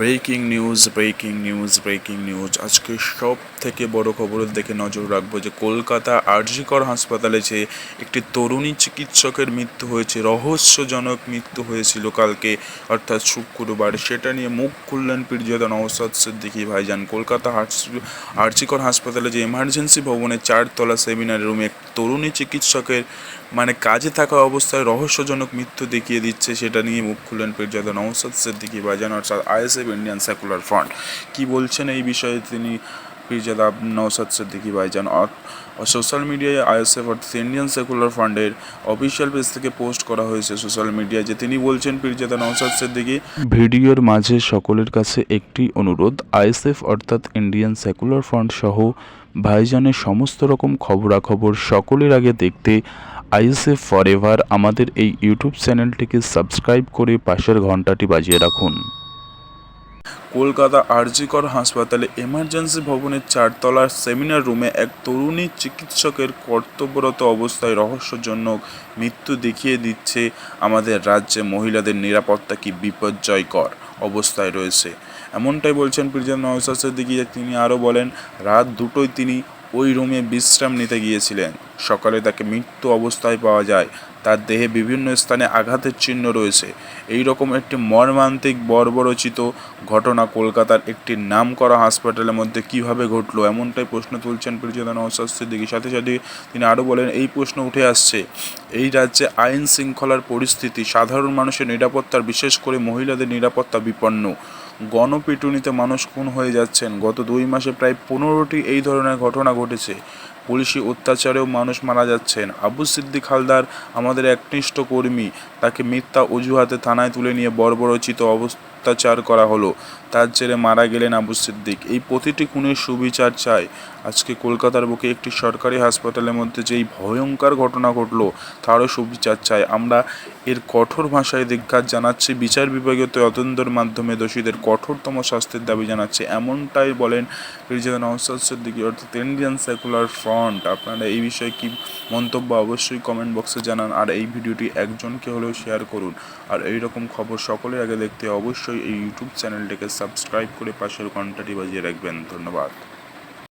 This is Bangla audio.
Breaking news breaking news breaking news. আজকে সব থেকে বড় খবরের দিকে নজর রাখব যে কলকাতা আরজিকর হাসপাতালে যে একটি তরুণী চিকিৎসকের মৃত্যু হয়েছে, রহস্যজনক মৃত্যু হয়েছিল কালকে, অর্থাৎ শুক্রবার। সেটা নিয়ে মুখ খুললেন পীরজাদা নওসাদ সিদ্দিকি ভাইজান। কলকাতা আরজিকর হাসপাতালে যে এমার্জেন্সি ভবনে চারতলা সেমিনার রুমে এক তরুণী চিকিৎসকের মানে কাজে থাকা অবস্থায় রহস্যজনক মৃত্যু দেখিয়ে দিচ্ছে, সেটা নিয়ে মুখ খুললেন পীরজাদা নওসাদ সিদ্দিকি ভাইজান, অর্থাৎ আইএসএফ ইন্ডিয়ান সেকুলার ফ্রন্ট কি বলছেন এই বিষয়ে তিনি? পীরজাদা নওসাদ সিদ্দিকি ভাইজান। সোশ্যাল মিডিয়ায় আইএসএফ অর্থাৎ ইন্ডিয়ান সেকুলার ফান্ডের অফিসিয়াল পেজ থেকে পোস্ট করা হয়েছে সোশ্যাল মিডিয়ায় যে তিনি বলছেন পীরজাদা নওসাদ সিদ্দিকি। ভিডিওর মাঝে সকলের কাছে একটি অনুরোধ, আইএসএফ অর্থাৎ ইন্ডিয়ান সেকুলার ফান্ড সহ ভাইজানের সমস্ত রকম খবরাখবর সকলের আগে দেখতে আইএসএফ ফরএভার আমাদের এই ইউটিউব চ্যানেলটিকে সাবস্ক্রাইব করে পাশের ঘন্টাটি বাজিয়ে রাখুন। কলকাতা আরজিকর হাসপাতালে এমার্জেন্সি ভবনের চারতলার সেমিনার রুমে এক তরুণী চিকিৎসকের কর্তব্যরত অবস্থায় রহস্যজনক মৃত্যু দেখিয়ে দিচ্ছে আমাদের রাজ্যে মহিলাদের নিরাপত্তা কি বিপর্যয়কর অবস্থায় রয়েছে। এমনটাই বলছেন প্রিজন নওসাসের দিকে তিনি আরও বলেন, রাত দুটোয় তিনি ওই রুমে বিশ্রাম নিতে গিয়েছিলেন। সকালে তাকে মৃত্যু অবস্থায় পাওয়া যায়। তার দেহে বিভিন্ন স্থানে আঘাতের চিহ্ন রয়েছে। এই রকম একটি মর্মান্তিক বর্বরচিত ঘটনা কলকাতার একটি নামকরা হাসপাতালের মধ্যে কীভাবে ঘটলো, এমনটাই প্রশ্ন তুলছেন প্রিয়জনা নওসাদ সিদ্দিকী। সাথে সাথে তিনি আরও বলেন, এই প্রশ্ন উঠে আসছে, এই রাজ্যে আইন শৃঙ্খলার পরিস্থিতি, সাধারণ মানুষের নিরাপত্তার, বিশেষ করে মহিলাদের নিরাপত্তা বিপন্ন। গণপিটুনিতে মানুষ খুন হয়ে যাচ্ছেন। গত দুই মাসে প্রায় পনেরোটি এই ধরনের ঘটনা ঘটেছে। পুলিশি অত্যাচারেও মানুষ মারা যাচ্ছেন। আবু সিদ্দিক হালদার আমাদের একনিষ্ঠ কর্মী। তাকে মিথ্যা অজুহাতে থানায় তুলে নিয়ে বর্বরচিত অত্যাচার করা হলো। তার জেরে মারা গেলেন আবু সিদ্দিক। এই প্রতিটি খুনের সুবিচার চাই। আজকে কলকাতার বুকে একটি সরকারি হাসপাতালের মধ্যে যেই ভয়ঙ্কর ঘটনা ঘটলো, তারও সুবিচার চাই। আমরা এর কঠোর ভাষায় ধিক্কার জানাচ্ছি। বিচার বিভাগীয় তদন্তের মাধ্যমে দোষীদের কঠোরতম শাস্তির দাবি জানাচ্ছে। এমনটাই বলেন রিজাদ নওসাদ সিদ্দিকী, অর্থাৎ ইন্ডিয়ান সেকুলার ফ্রন্ট। আপনারা এই বিষয়ে কি মন্তব্য অবশ্যই কমেন্ট বক্সে জানান আর এই ভিডিওটি একজনকে হলেও শেয়ার করুন। আর এই রকম খবর সকলের আগে দেখতে অবশ্যই এই ইউটিউব চ্যানেলটিকে সাবস্ক্রাইব করে পাশের ঘন্টাটি বাজিয়ে রাখবেন। ধন্যবাদ।